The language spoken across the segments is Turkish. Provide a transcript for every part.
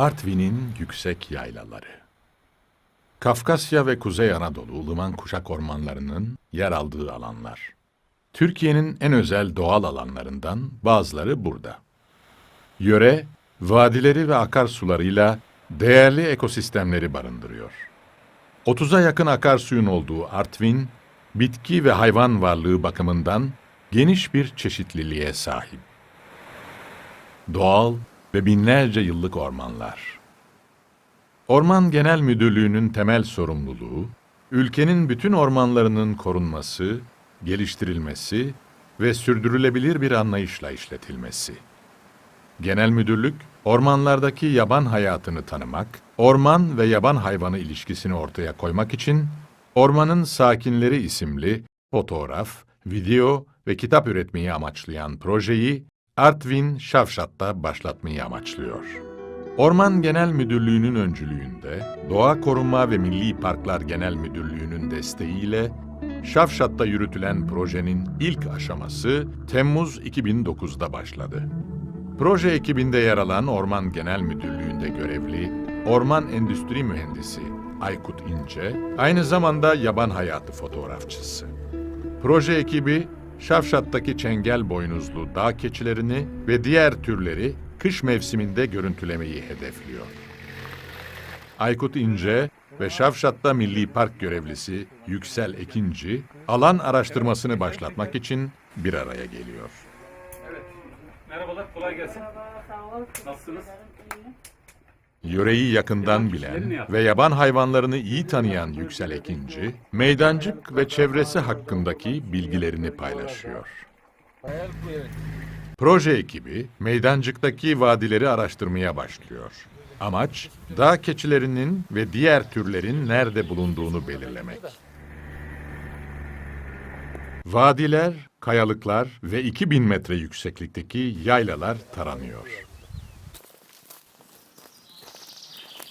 Artvin'in yüksek yaylaları. Kafkasya ve Kuzey Anadolu ılıman kuşak ormanlarının yer aldığı alanlar. Türkiye'nin en özel doğal alanlarından bazıları burada. Yöre, vadileri ve akarsularıyla değerli ekosistemleri barındırıyor. 30'a yakın akarsuyun olduğu Artvin, bitki ve hayvan varlığı bakımından geniş bir çeşitliliğe sahip. Doğal ve binlerce yıllık ormanlar. Orman Genel Müdürlüğü'nün temel sorumluluğu, ülkenin bütün ormanlarının korunması, geliştirilmesi ve sürdürülebilir bir anlayışla işletilmesi. Genel Müdürlük, ormanlardaki yaban hayatını tanımak, orman ve yaban hayvanı ilişkisini ortaya koymak için Ormanın Sakinleri isimli fotoğraf, video ve kitap üretmeyi amaçlayan projeyi Artvin Şavşat'ta başlatmayı amaçlıyor. Orman Genel Müdürlüğü'nün öncülüğünde Doğa Koruma ve Milli Parklar Genel Müdürlüğü'nün desteğiyle Şavşat'ta yürütülen projenin ilk aşaması Temmuz 2009'da başladı. Proje ekibinde yer alan Orman Genel Müdürlüğü'nde görevli Orman Endüstri Mühendisi Aykut İnce, aynı zamanda yaban hayatı fotoğrafçısı. Proje ekibi, Şavşat'taki çengel boynuzlu dağ keçilerini ve diğer türleri kış mevsiminde görüntülemeyi hedefliyor. Aykut İnce ve Şavşat'ta Milli Park görevlisi Yüksel Ekinci, alan araştırmasını başlatmak için bir araya geliyor. Merhabalar, kolay gelsin. Nasılsınız? Yöreyi yakından bilen ve yaban hayvanlarını iyi tanıyan Yüksel Ekinci, meydancık ve çevresi hakkındaki bilgilerini paylaşıyor. Proje ekibi, meydancıktaki vadileri araştırmaya başlıyor. Amaç, dağ keçilerinin ve diğer türlerin nerede bulunduğunu belirlemek. Vadiler, kayalıklar ve 2000 metre yükseklikteki yaylalar taranıyor.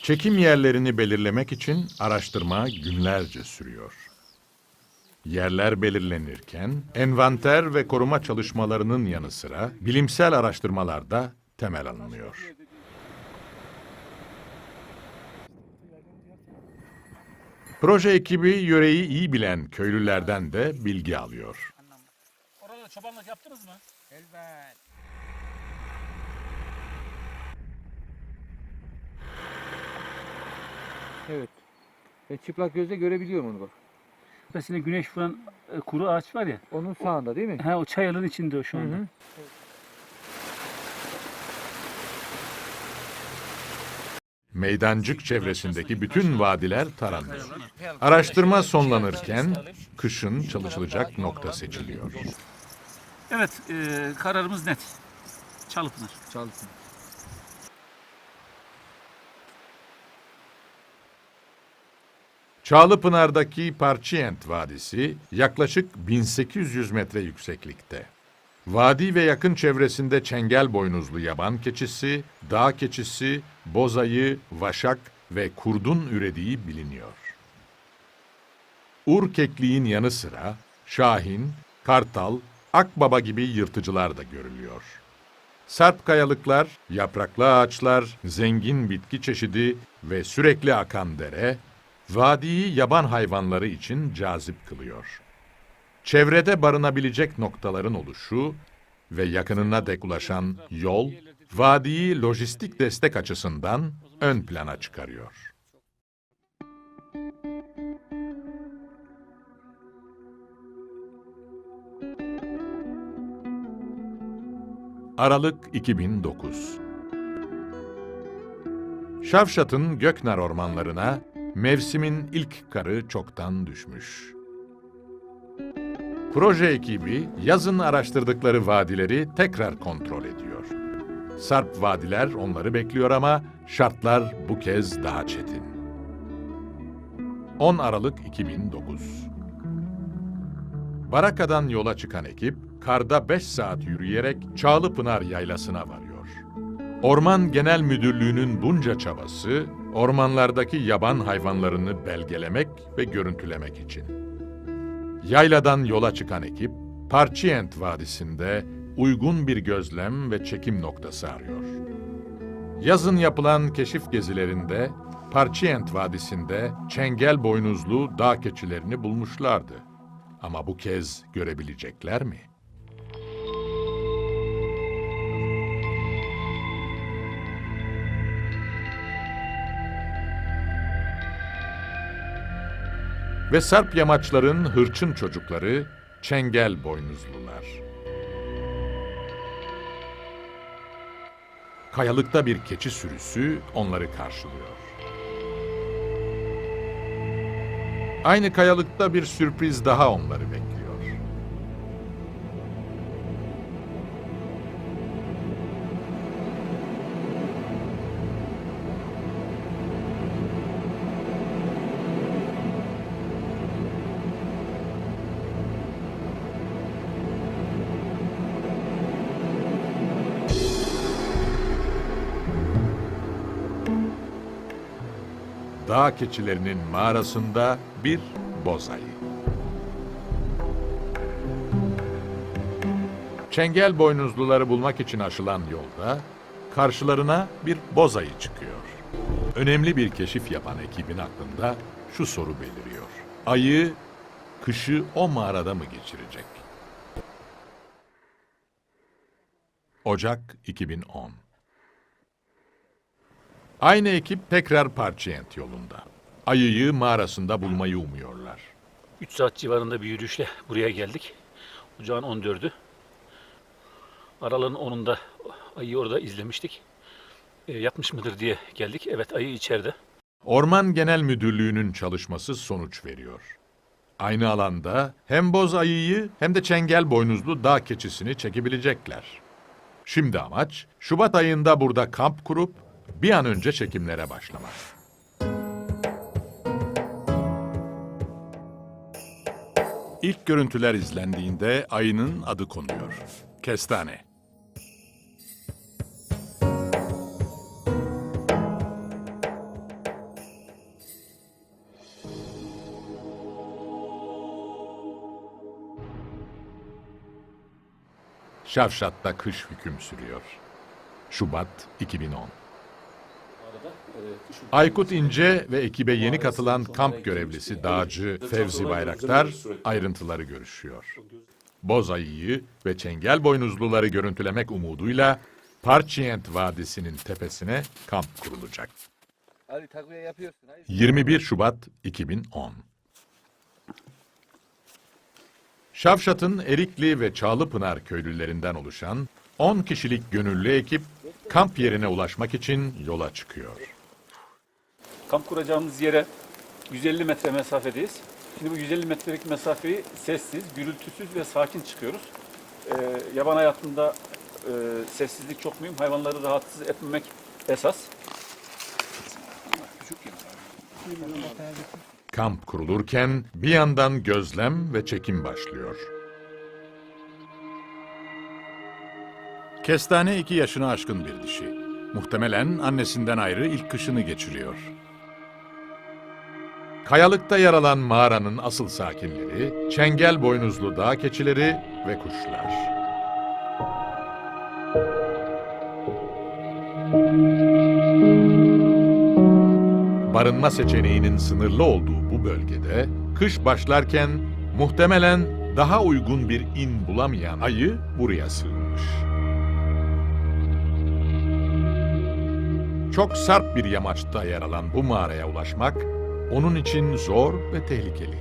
Çekim yerlerini belirlemek için araştırma günlerce sürüyor. Yerler belirlenirken envanter ve koruma çalışmalarının yanı sıra bilimsel araştırmalar da temel alınıyor. Proje ekibi yöreyi iyi bilen köylülerden de bilgi alıyor. Orada çobanlık yaptınız mı? Evet. Ben çıplak gözle görebiliyorum onu bak. Mesela güneş vuran e, kuru ağaç var ya. Onun sağında değil mi? Ha o çayalın içinde o şu Hı anda. hı. Meydancık çevresindeki bütün vadiler taranıyor. Araştırma sonlanırken kışın çalışılacak nokta seçiliyor. Evet, e, kararımız net. Çalıpınar. Çalışsın. Çağlıpınar'daki Parçiyent Vadisi yaklaşık 1800 metre yükseklikte. Vadi ve yakın çevresinde çengel boynuzlu yaban keçisi, dağ keçisi, bozayı, vaşak ve kurdun ürediği biliniyor. Ur kekliğin yanı sıra şahin, kartal, akbaba gibi yırtıcılar da görülüyor. Sarp kayalıklar, yapraklı ağaçlar, zengin bitki çeşidi ve sürekli akan dere, vadiyi yaban hayvanları için cazip kılıyor. Çevrede barınabilecek noktaların oluşu ve yakınına dek ulaşan yol, vadiyi lojistik destek açısından ön plana çıkarıyor. Aralık 2009 Şavşat'ın Göknar ormanlarına mevsimin ilk karı çoktan düşmüş. Proje ekibi yazın araştırdıkları vadileri tekrar kontrol ediyor. Sarp vadiler onları bekliyor ama şartlar bu kez daha çetin. 10 Aralık 2009 Baraka'dan yola çıkan ekip, karda 5 saat yürüyerek Çağlıpınar Yaylası'na varıyor. Orman Genel Müdürlüğü'nün bunca çabası, ormanlardaki yaban hayvanlarını belgelemek ve görüntülemek için. Yayladan yola çıkan ekip, Parçiyent Vadisi'nde uygun bir gözlem ve çekim noktası arıyor. Yazın yapılan keşif gezilerinde Parçiyent Vadisi'nde çengel boynuzlu dağ keçilerini bulmuşlardı. Ama bu kez görebilecekler mi? Ve Sarp yamaçların hırçın çocukları çengel boynuzlular. Kayalıkta bir keçi sürüsü onları karşılıyor. Aynı kayalıkta bir sürpriz daha onları bekliyor. Dağ keçilerinin mağarasında bir bozayı. Çengel boynuzluları bulmak için aşılan yolda karşılarına bir bozayı çıkıyor. Önemli bir keşif yapan ekibin aklında şu soru beliriyor. Ayı kışı o mağarada mı geçirecek? Ocak 2010 Aynı ekip tekrar Parçiyent yolunda. Ayıyı mağarasında bulmayı umuyorlar. 3 saat civarında bir yürüyüşle buraya geldik. Ocağın 14'ü. Aralığın 10'unda ayıyı orada izlemiştik. E, yatmış mıdır diye geldik. Evet ayı içeride. Orman Genel Müdürlüğü'nün çalışması sonuç veriyor. Aynı alanda hem boz ayıyı hem de çengel boynuzlu dağ keçisini çekebilecekler. Şimdi amaç Şubat ayında burada kamp kurup bir an önce çekimlere başlamak. İlk görüntüler izlendiğinde ayının adı konuyor. Kestane. Şavşat'ta kış hüküm sürüyor. Şubat 2010. Aykut İnce ve ekibe yeni katılan kamp görevlisi dağcı Fevzi Bayraktar ayrıntıları görüşüyor. Boz ayıyı ve çengel boynuzluları görüntülemek umuduyla Parçiyent Vadisi'nin tepesine kamp kurulacak. Ali takviye yapıyorsun. Hayır. 21 Şubat 2010 Şavşat'ın Erikli ve Çağlıpınar köylülerinden oluşan 10 kişilik gönüllü ekip kamp yerine ulaşmak için yola çıkıyor. Kamp kuracağımız yere 150 metre mesafedeyiz. Şimdi bu 150 metrelik mesafeyi sessiz, gürültüsüz ve sakin çıkıyoruz. Ee, yaban hayatında e, sessizlik çok mühim. Hayvanları rahatsız etmemek esas. Kamp kurulurken bir yandan gözlem ve çekim başlıyor. Kestane iki yaşını aşkın bir dişi. Muhtemelen annesinden ayrı ilk kışını geçiriyor. Kayalıkta yer alan mağaranın asıl sakinleri, çengel boynuzlu dağ keçileri ve kuşlar. Barınma seçeneğinin sınırlı olduğu bu bölgede kış başlarken muhtemelen daha uygun bir in bulamayan ayı buraya sığınmış. Çok sarp bir yamaçta yer alan bu mağaraya ulaşmak onun için zor ve tehlikeli.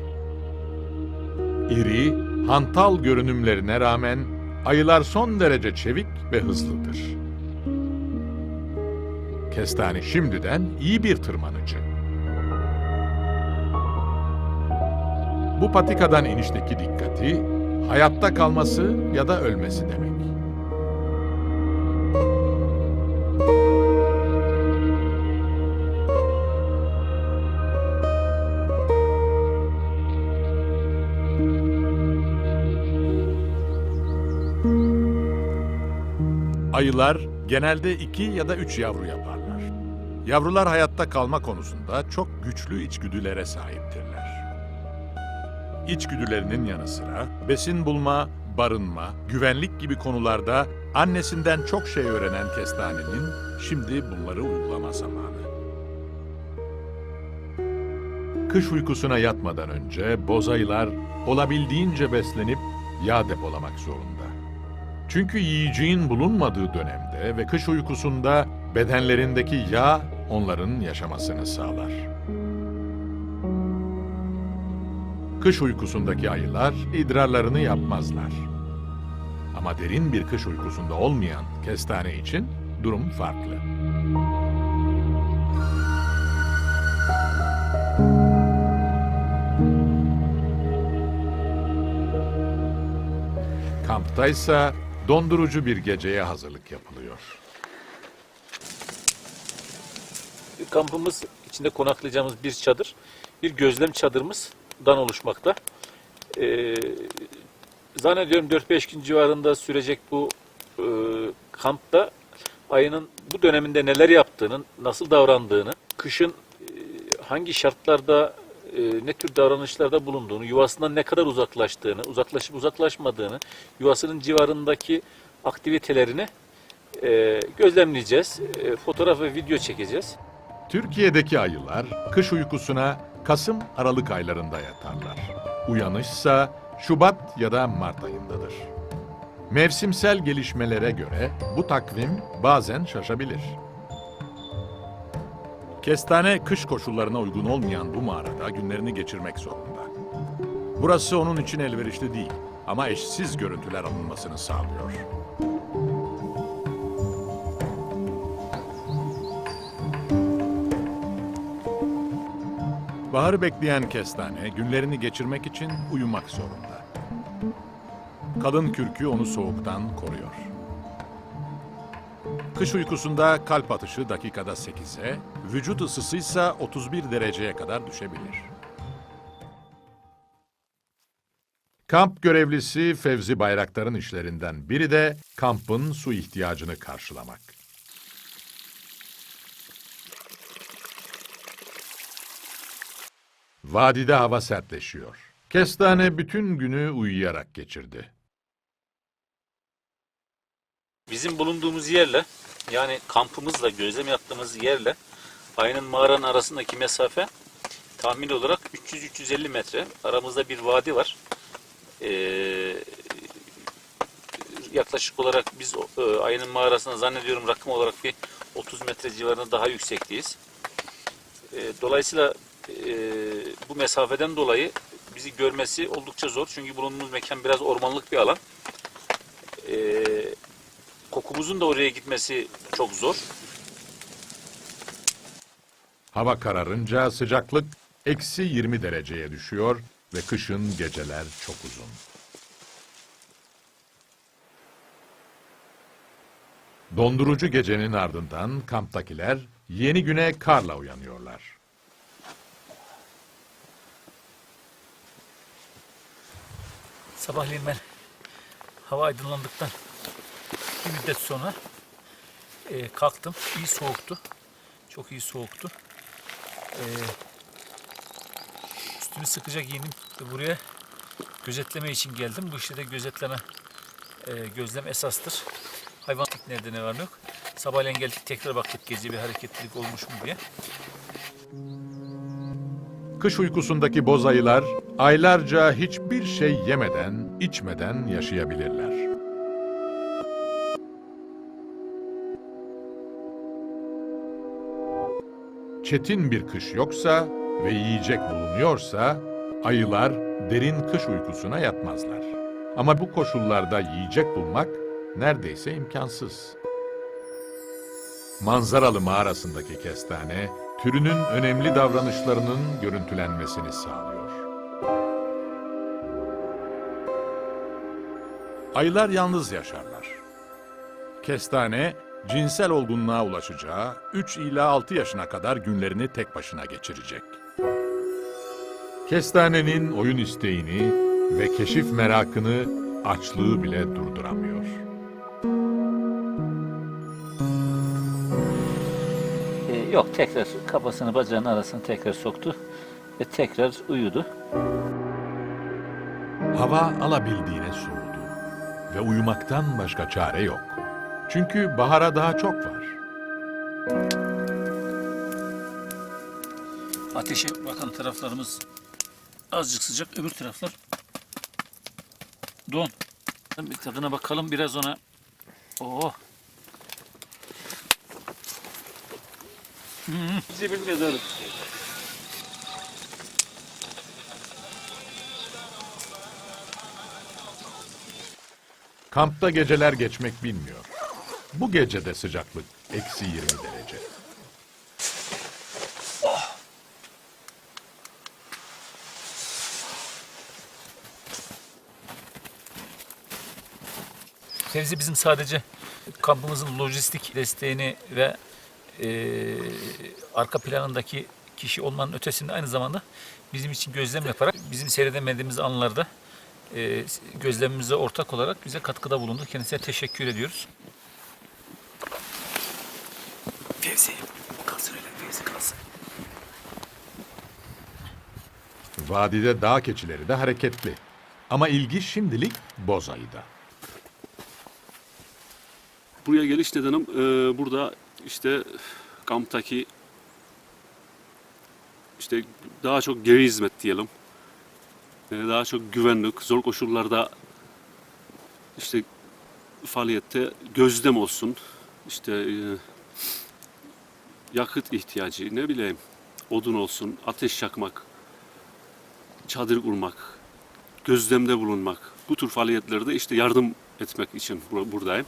İri, hantal görünümlerine rağmen ayılar son derece çevik ve hızlıdır. Kestane şimdiden iyi bir tırmanıcı. Bu patikadan inişteki dikkati, hayatta kalması ya da ölmesi demek. Ayılar genelde iki ya da üç yavru yaparlar. Yavrular hayatta kalma konusunda çok güçlü içgüdülere sahiptirler. İçgüdülerinin yanı sıra besin bulma, barınma, güvenlik gibi konularda annesinden çok şey öğrenen Kestane'nin şimdi bunları uygulama zamanı. Kış uykusuna yatmadan önce bozayılar olabildiğince beslenip yağ depolamak zorunda. Çünkü yiyeceğin bulunmadığı dönemde ve kış uykusunda bedenlerindeki yağ onların yaşamasını sağlar. Kış uykusundaki ayılar idrarlarını yapmazlar. Ama derin bir kış uykusunda olmayan kestane için durum farklı. Kamptaysa dondurucu bir geceye hazırlık yapılıyor. Kampımız içinde konaklayacağımız bir çadır, bir gözlem çadırımızdan oluşmakta. Ee, zannediyorum 4-5 gün civarında sürecek bu e, kampta ayının bu döneminde neler yaptığını, nasıl davrandığını, kışın e, hangi şartlarda e, ne tür davranışlarda bulunduğunu, yuvasından ne kadar uzaklaştığını, uzaklaşıp uzaklaşmadığını, yuvasının civarındaki aktivitelerini e, gözlemleyeceğiz. E, fotoğraf ve video çekeceğiz. Türkiye'deki ayılar kış uykusuna Kasım-Aralık aylarında yatarlar. Uyanışsa Şubat ya da Mart ayındadır. Mevsimsel gelişmelere göre bu takvim bazen şaşabilir. Kestane kış koşullarına uygun olmayan bu mağarada günlerini geçirmek zorunda. Burası onun için elverişli değil ama eşsiz görüntüler alınmasını sağlıyor. Baharı bekleyen kestane günlerini geçirmek için uyumak zorunda. Kalın kürkü onu soğuktan koruyor. Kış uykusunda kalp atışı dakikada 8'e, vücut ısısıysa 31 dereceye kadar düşebilir. Kamp görevlisi Fevzi Bayraktar'ın işlerinden biri de kampın su ihtiyacını karşılamak. Vadide hava sertleşiyor. Kestane bütün günü uyuyarak geçirdi. Bizim bulunduğumuz yerle yani kampımızla gözlem yaptığımız yerle ayının mağaranın arasındaki mesafe tahmin olarak 300-350 metre. Aramızda bir vadi var. Ee, yaklaşık olarak biz e, ayının mağarasına zannediyorum rakım olarak bir 30 metre civarında daha yüksekteyiz. Ee, dolayısıyla e, bu mesafeden dolayı bizi görmesi oldukça zor. Çünkü bulunduğumuz mekan biraz ormanlık bir alan. Ee, kokumuzun da oraya gitmesi çok zor. Hava kararınca sıcaklık eksi 20 dereceye düşüyor ve kışın geceler çok uzun. Dondurucu gecenin ardından kamptakiler yeni güne karla uyanıyorlar. Sabahleyin ben hava aydınlandıktan bir müddet sonra e, kalktım. İyi soğuktu. Çok iyi soğuktu. E, üstümü sıkıca giyindim buraya gözetleme için geldim. Bu işte de gözetleme, e, gözlem esastır. Hayvanlık nerede ne var ne yok. Sabahleyin geldik tekrar baktık gece bir hareketlilik olmuş mu diye. Kış uykusundaki bozayılar aylarca hiçbir şey yemeden, içmeden yaşayabilirler. Çetin bir kış yoksa ve yiyecek bulunuyorsa ayılar derin kış uykusuna yatmazlar. Ama bu koşullarda yiyecek bulmak neredeyse imkansız. Manzaralı mağarasındaki kestane, türünün önemli davranışlarının görüntülenmesini sağlıyor. Ayılar yalnız yaşarlar. Kestane, cinsel olgunluğa ulaşacağı 3 ila 6 yaşına kadar günlerini tek başına geçirecek. Kestanenin oyun isteğini ve keşif merakını açlığı bile durduramıyor. Ee, yok tekrar kafasını bacağının arasına tekrar soktu ve tekrar uyudu. Hava alabildiğine soğudu. ve uyumaktan başka çare yok. Çünkü bahara daha çok var. Ateşe bakan taraflarımız azıcık sıcak, öbür taraflar don. Bir tadına bakalım biraz ona. Oo. Bizi bir yazarım. Kampta geceler geçmek bilmiyor. Bu gece de sıcaklık eksi 20 derece. Fevzi bizim sadece kampımızın lojistik desteğini ve eee, arka planındaki kişi olmanın ötesinde aynı zamanda bizim için gözlem yaparak bizim seyredemediğimiz anlarda eee gözlemimize ortak olarak bize katkıda bulundu. Kendisine teşekkür ediyoruz. Fevzi kalsın öyle Fevzi kalsın. Vadide dağ keçileri de hareketli. Ama ilgi şimdilik Bozayı'da. Buraya geliş nedenim e, burada işte kamptaki işte daha çok geri hizmet diyelim. E, daha çok güvenlik, zor koşullarda işte faaliyette gözlem olsun. İşte e, yakıt ihtiyacı, ne bileyim odun olsun, ateş yakmak, çadır kurmak, gözlemde bulunmak. Bu tür faaliyetlerde işte yardım etmek için bur- buradayım.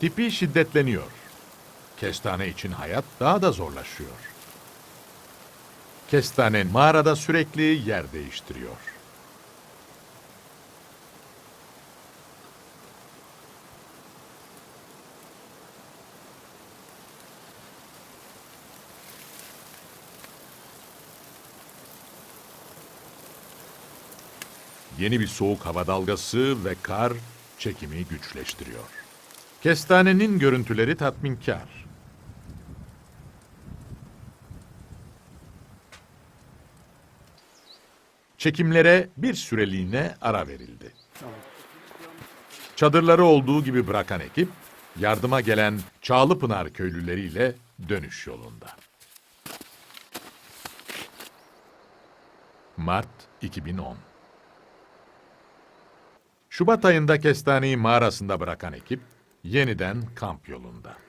Tipi şiddetleniyor. Kestane için hayat daha da zorlaşıyor. Kestane mağarada sürekli yer değiştiriyor. Yeni bir soğuk hava dalgası ve kar çekimi güçleştiriyor. Kestanenin görüntüleri tatminkar. Çekimlere bir süreliğine ara verildi. Çadırları olduğu gibi bırakan ekip, yardıma gelen Çağlıpınar köylüleriyle dönüş yolunda. Mart 2010 Şubat ayında kestaneyi mağarasında bırakan ekip yeniden kamp yolunda.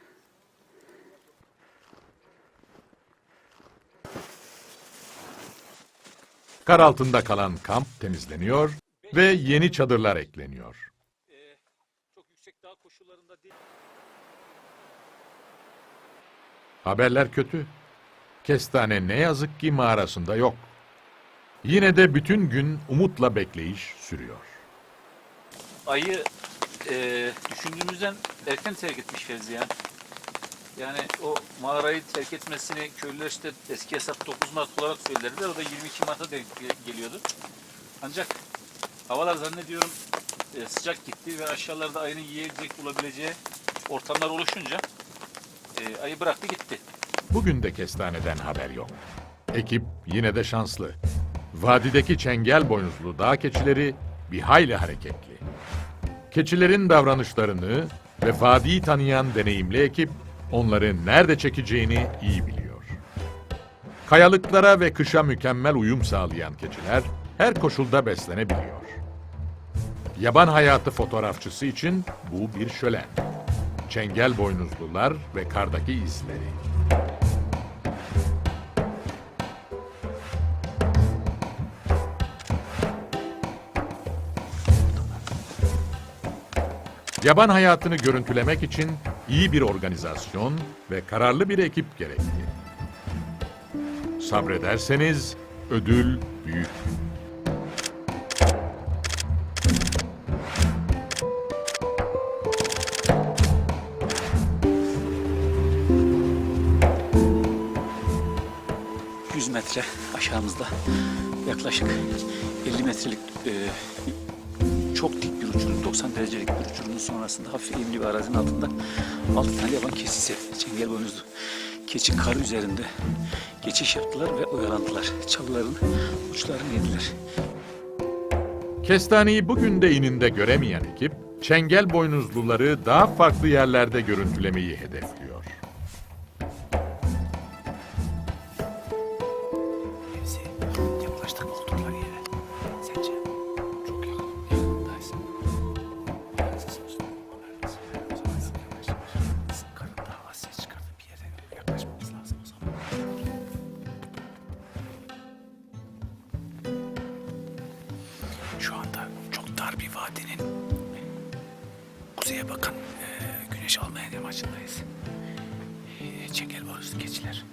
Kar altında kalan kamp temizleniyor ve yeni çadırlar ekleniyor. Haberler kötü. Kestane ne yazık ki mağarasında yok. Yine de bütün gün umutla bekleyiş sürüyor. ayı e, düşündüğümüzden erken terk etmiş Fevzi. Yani o mağarayı terk etmesini köylüler işte eski hesap 9 Mart olarak söylediler. O da 22 Mart'a denk ge- geliyordu. Ancak havalar zannediyorum e, sıcak gitti ve aşağılarda ayının yiyebilecek bulabileceği ortamlar oluşunca e, ayı bıraktı gitti. Bugün de kestaneden haber yok. Ekip yine de şanslı. Vadideki çengel boynuzlu dağ keçileri bir hayli hareketli. Keçilerin davranışlarını ve vadiyi tanıyan deneyimli ekip onları nerede çekeceğini iyi biliyor. Kayalıklara ve kışa mükemmel uyum sağlayan keçiler her koşulda beslenebiliyor. Yaban hayatı fotoğrafçısı için bu bir şölen. Çengel boynuzlular ve kardaki izleri. Yaban hayatını görüntülemek için iyi bir organizasyon ve kararlı bir ekip gerekli. Sabrederseniz ödül büyük. ...100 metre aşağımızda yaklaşık 50 metrelik e, çok dik bir uçurum, 90 derecelik bir uçurumun sonrasında hafif eğimli bir arazinin altında 6 tane yaban keçisi, çengel boynuzlu keçi kar üzerinde geçiş yaptılar ve oyalandılar. Çalıların uçlarını yediler. Kestaneyi bugün de ininde göremeyen ekip, çengel boynuzluları daha farklı yerlerde görüntülemeyi hedefliyor. Kuzeye bakan e, güneş almayan yamacındayız. E, çengel boynuzlu keçiler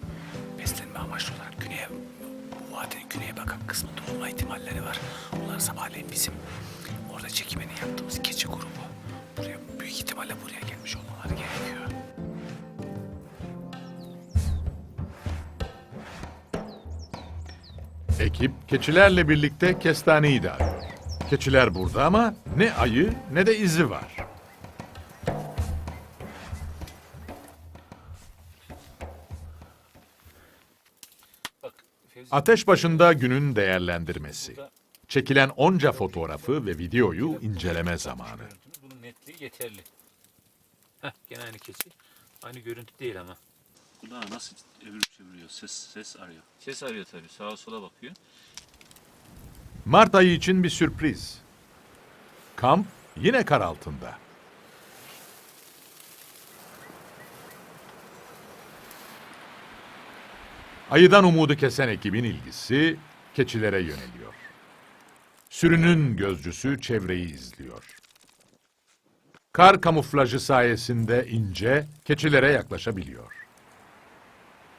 beslenme amaçlı olarak güneye bu vadinin güneye bakan kısmında olma ihtimalleri var. Onlar sabahleyin bizim orada çekimini yaptığımız keçi grubu buraya büyük ihtimalle buraya gelmiş olmaları gerekiyor. Ekip keçilerle birlikte kestaneyi de arıyor. Keçiler burada ama ne ayı ne de izi var. Ateş başında günün değerlendirmesi. Çekilen onca fotoğrafı ve videoyu inceleme zamanı. bunun netliği yeterli. Heh gene aynı keçi. Aynı görüntü değil ama. Kulağı nasıl evirip çeviriyor, ses ses arıyor. Ses arıyor tabii. Sağa sola bakıyor. Mart ayı için bir sürpriz. Kamp yine kar altında. Ayıdan umudu kesen ekibin ilgisi keçilere yöneliyor. Sürünün gözcüsü çevreyi izliyor. Kar kamuflajı sayesinde ince keçilere yaklaşabiliyor.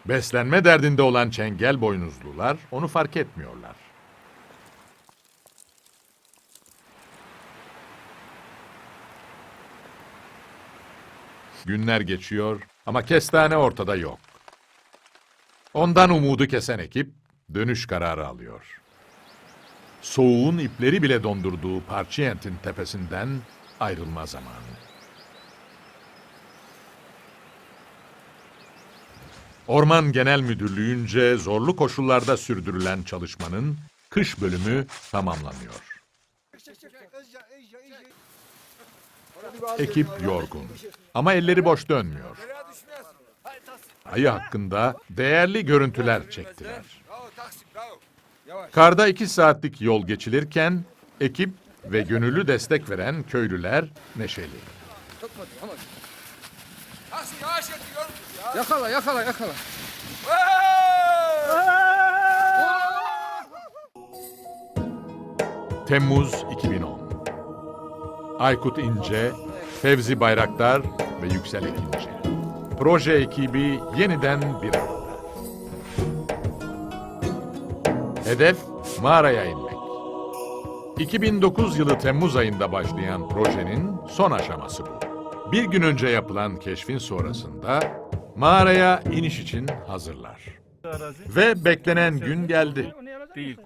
Beslenme derdinde olan çengel boynuzlular onu fark etmiyorlar. Günler geçiyor ama kestane ortada yok. Ondan umudu kesen ekip dönüş kararı alıyor. Soğuğun ipleri bile dondurduğu Parçiyent'in tepesinden ayrılma zamanı. Orman Genel Müdürlüğü'nce zorlu koşullarda sürdürülen çalışmanın kış bölümü tamamlanıyor. Ekip yorgun ama elleri boş dönmüyor. Ayı hakkında değerli görüntüler çektiler. Karda iki saatlik yol geçilirken ekip ve gönüllü destek veren köylüler neşeli. Yakala yakala yakala. Temmuz 2010. Aykut İnce, Fevzi Bayraktar ve Yüksel Ekinci. Proje ekibi yeniden bir arada. Hedef mağaraya inmek. 2009 yılı Temmuz ayında başlayan projenin son aşaması bu. Bir gün önce yapılan keşfin sonrasında mağaraya iniş için hazırlar. Ve beklenen gün geldi. Değil.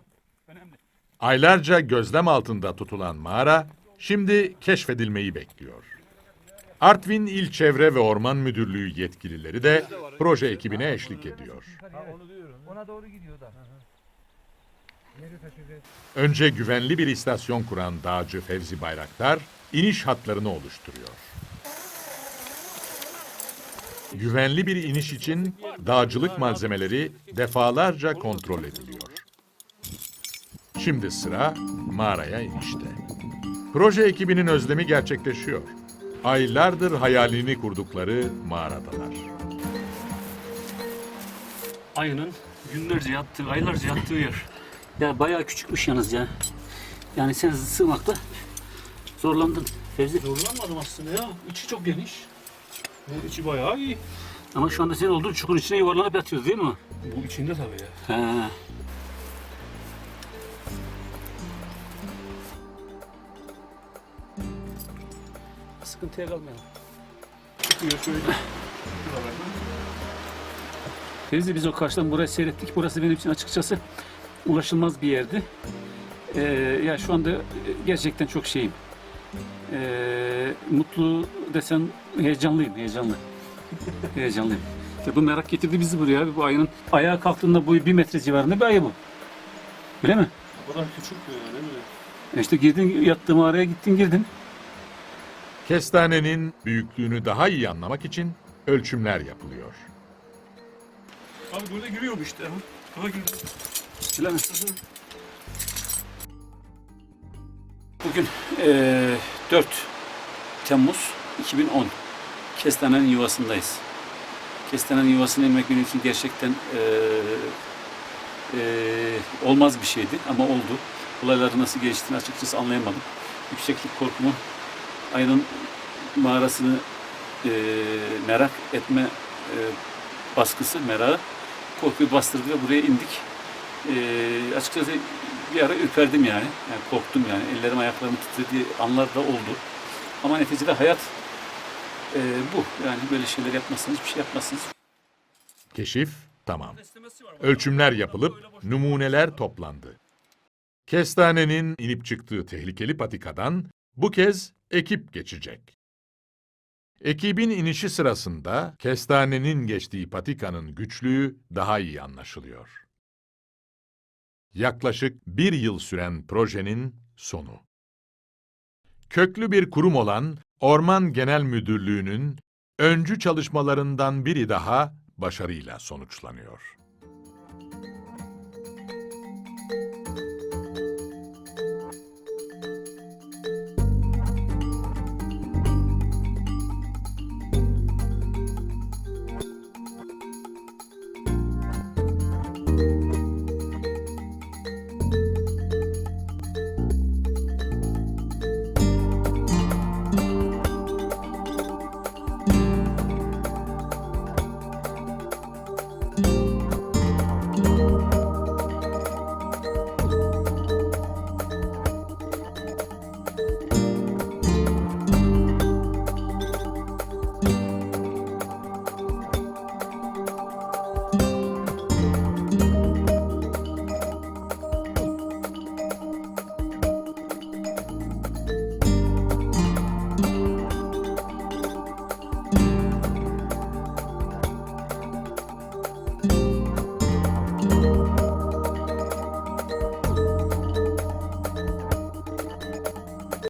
Aylarca gözlem altında tutulan mağara şimdi keşfedilmeyi bekliyor. Artvin İl Çevre ve Orman Müdürlüğü yetkilileri de proje ekibine eşlik ediyor. Ona doğru gidiyor da. Önce güvenli bir istasyon kuran dağcı Fevzi Bayraktar iniş hatlarını oluşturuyor. Güvenli bir iniş için dağcılık malzemeleri defalarca kontrol ediliyor. Şimdi sıra mağaraya inişte. Proje ekibinin özlemi gerçekleşiyor. Aylardır hayalini kurdukları mağaradalar. ayının günlerce yattığı, aylarca yattığı yer. Ya bayağı küçükmüş yalnız ya. Yani sen sığmakta zorlandın Fevzi. Zorlanmadım aslında ya. İçi çok geniş. Bu içi bayağı iyi. Ama şu anda sen olduğun çukurun içine yuvarlanıp yatıyoruz değil mi? Bu içinde tabii ya. He. Sıkıntıya kalmayalım. Çıkıyor şöyle. Fevzi biz o karşıdan burayı seyrettik. Burası benim için açıkçası ulaşılmaz bir yerdi. Ee, ya şu anda gerçekten çok şeyim. Ee, mutlu desem heyecanlıyım, heyecanlı. Heyecanlıyım. İşte bu merak getirdi bizi buraya. abi. Bu ayının ayağa kalktığında boyu bir metre civarında bir ayı bu. Öyle mi? O kadar küçük mü ya değil mi? E İşte girdin yattığım mağaraya gittin girdin. Kestanenin büyüklüğünü daha iyi anlamak için ölçümler yapılıyor. Abi böyle giriyorum işte. Girdim. Öyle mi? Bugün eee 4 Temmuz 2010. Kestanenin yuvasındayız. Kestanenin yuvasına inmek benim için gerçekten eee, eee, olmaz bir şeydi ama oldu. Olayların nasıl geliştiğini açıkçası anlayamadım. Yükseklik korkumu, ayının mağarasını eee, merak etme eee, baskısı, merağı korkuyu bastırdı ve buraya indik. Eee, açıkçası bir ara ürperdim yani. yani. Korktum yani. Ellerim ayaklarım titrediği anlar da oldu. Ama neticede hayat eee, bu. Yani böyle şeyler yapmazsanız bir şey yapmazsınız. Keşif tamam. Ölçümler yapılıp numuneler toplandı. Kestanenin inip çıktığı tehlikeli patikadan bu kez ekip geçecek. Ekibin inişi sırasında kestanenin geçtiği patikanın güçlüğü daha iyi anlaşılıyor. Yaklaşık bir yıl süren projenin sonu. Köklü bir kurum olan Orman Genel Müdürlüğü'nün öncü çalışmalarından biri daha başarıyla sonuçlanıyor.